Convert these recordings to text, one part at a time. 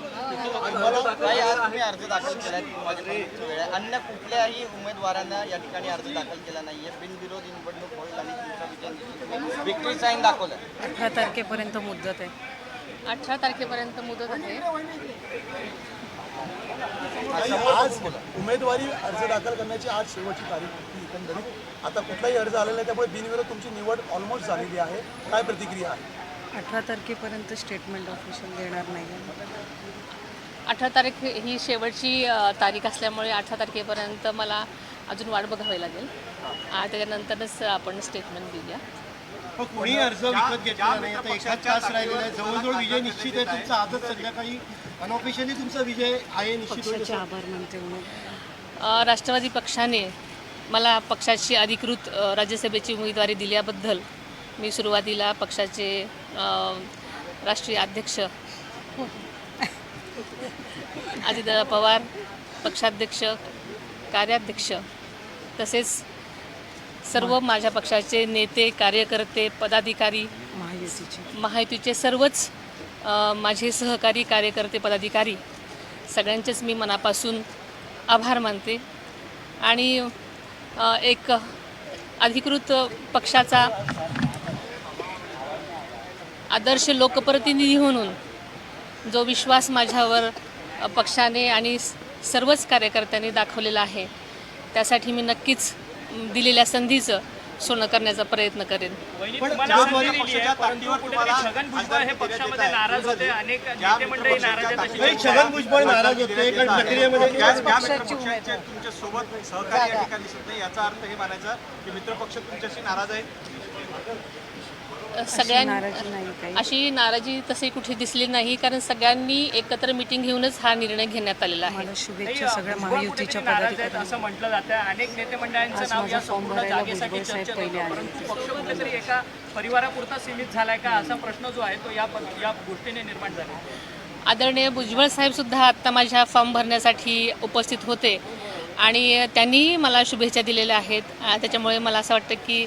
काही आज तुम्ही अर्ज दाखल परीक्षेची वेळ आहे. अन्य कुठल्याही उमेदवारांना या ठिकाणी अर्ज दाखल केला नाहीये बिनविरोध निवडणूक होईल आणि तुमचा विजय. विक्ट्री साईन दाखवलं अठरा तारखेपर्यंत मुदत आहे अठरा तारखेपर्यंत मुदत आहे आज उमेदवारी अर्ज दाखल करण्याची आज शेवटची तारीख होती एकंदरीत. आता कुठलाही अर्ज आलेला नाही त्यामुळे बिनविरोध तुमची निवड ऑलमोस्ट झालेली आहे. काय प्रतिक्रिया आहे? अठरा तारखेपर्यंत स्टेटमेंट ऑफिशियल देणार नाही. आहे अठरा तारीख ही शेवटची तारीख असल्यामुळे अठरा तारखेपर्यंत मला अजून वाट बघावी लागेल. त्याच्यानंतरच आपण स्टेटमेंट देऊया. कोणी अर्ज विकत घेतला नाही? आता एकाच तास राहिलेला आहे. जवळजवळ विजय निश्चित आहे. तुमचा आजच संध्याकाळी अनऑफिशियली तुमचा विजय आहे निश्चित आभार मानते म्हणून. राष्ट्रवादी पक्षाने मला पक्षाची अधिकृत राज्यसभेची उमेदवारी दिल्याबद्दल मी सुरुवातीला पक्षाचे राष्ट्रीय अध्यक्ष अजितदादा पवार पक्षाध्यक्ष कार्याध्यक्ष तसेच सर्व माझ्या पक्षाचे नेते कार्यकर्ते पदाधिकारी महायुतीचे. महायुतीचे सर्वच माझे सहकारी कार्यकर्ते पदाधिकारी सगळ्यांचेच मी मनापासून आभार मानते. आणि एक अधिकृत पक्षाचा आदर्श लोकप्रतिनिधी म्हणून जो विश्वास माझ्यावर पक्षाने आणि सर्वच कार्यकर्त्यांनी दाखवलेला आहे त्यासाठी मी नक्कीच दिलेल्या संधीचं सोनं करण्याचा प्रयत्न करेन. पण उमेदवारी पक्षाच्या ताकदीवर तुम्हाला छगन भुजबळ हे पक्षामध्ये नाराज होते. अनेक नेते मंडळी नाराज आहेत अशी नाही, छगन भुजबळ नाराज होते. कारण प्रक्रियेमध्ये पक्षाचे तुमच्यासोबत सहकारी या ठिकाणी दिसत नाही याचा अर्थ हे मानायचा की मित्रपक्ष तुमच्याशी नाराज आहे? सगळ्यां नाराजी नाही काही. अशी नाराजी तशी कुठे दिसली नाही कारण सगळ्यांनी एकत्र मिटिंग घेऊनच हा निर्णय घेण्यात आलेला आहे. शुभेच्छा सगळ्या महायुतीच्या असं म्हटलं जातं अनेक नेते मंडळांचं नाव या संपूर्ण जागेसाठी चर्चेत होतं परंतु पक्ष कुठेतरी एका परिवारापुरता सीमित झालाय का? असा प्रश्न जो आहे तो या या गोष्टीने निर्माण झाला. आदरणीय भुजबळ साहेब सुद्धा आत्ता माझ्या फॉर्म भरण्यासाठी उपस्थित होते. आणि त्यांनी मला शुभेच्छा दिलेल्या आहेत. त्याच्यामुळे मला असं वाटतं की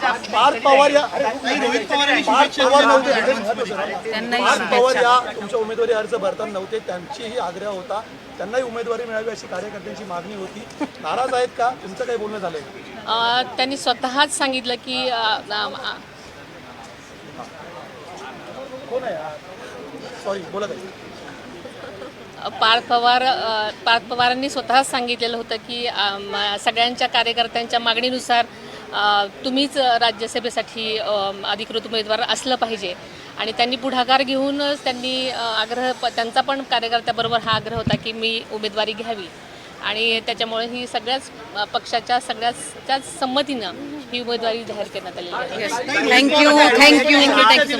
Parth Pawar या रोहित पवार यांनी पार्थ पवार. नव्हते. त्यांनाही पार्थ पवार या तुमच्या उमेदवारी अर्ज भरताना नव्हते. त्यांचीही आग्रह होता. त्यांनाही उमेदवारी मिळावी अशी कार्यकर्त्यांची मागणी होती. नाराज आहेत का? तुमचं काही बोलणं झालंय त्यांनी स्वतःच सांगितलं की कोण आहे? सॉरी बोला पार्थ पवार पार्थ पवारांनी स्वतःच सांगितलेलं होतं की सगळ्यांच्या कार्यकर्त्यांच्या मागणीनुसार तुम्हीच राज्यसभेसाठी अधिकृत उमेदवार असलं पाहिजे. आणि त्यांनी पुढाकार घेऊनच त्यांनी आग्रह प- त्यांचा पण कार्यकर्त्याबरोबर हा आग्रह होता की मी उमेदवारी घ्यावी. आणि त्याच्यामुळे ही सगळ्याच पक्षाच्या सगळ्याच त्याच संमतीनं ही उमेदवारी जाहीर करण्यात आलेली आहे. Thank you thank you thank you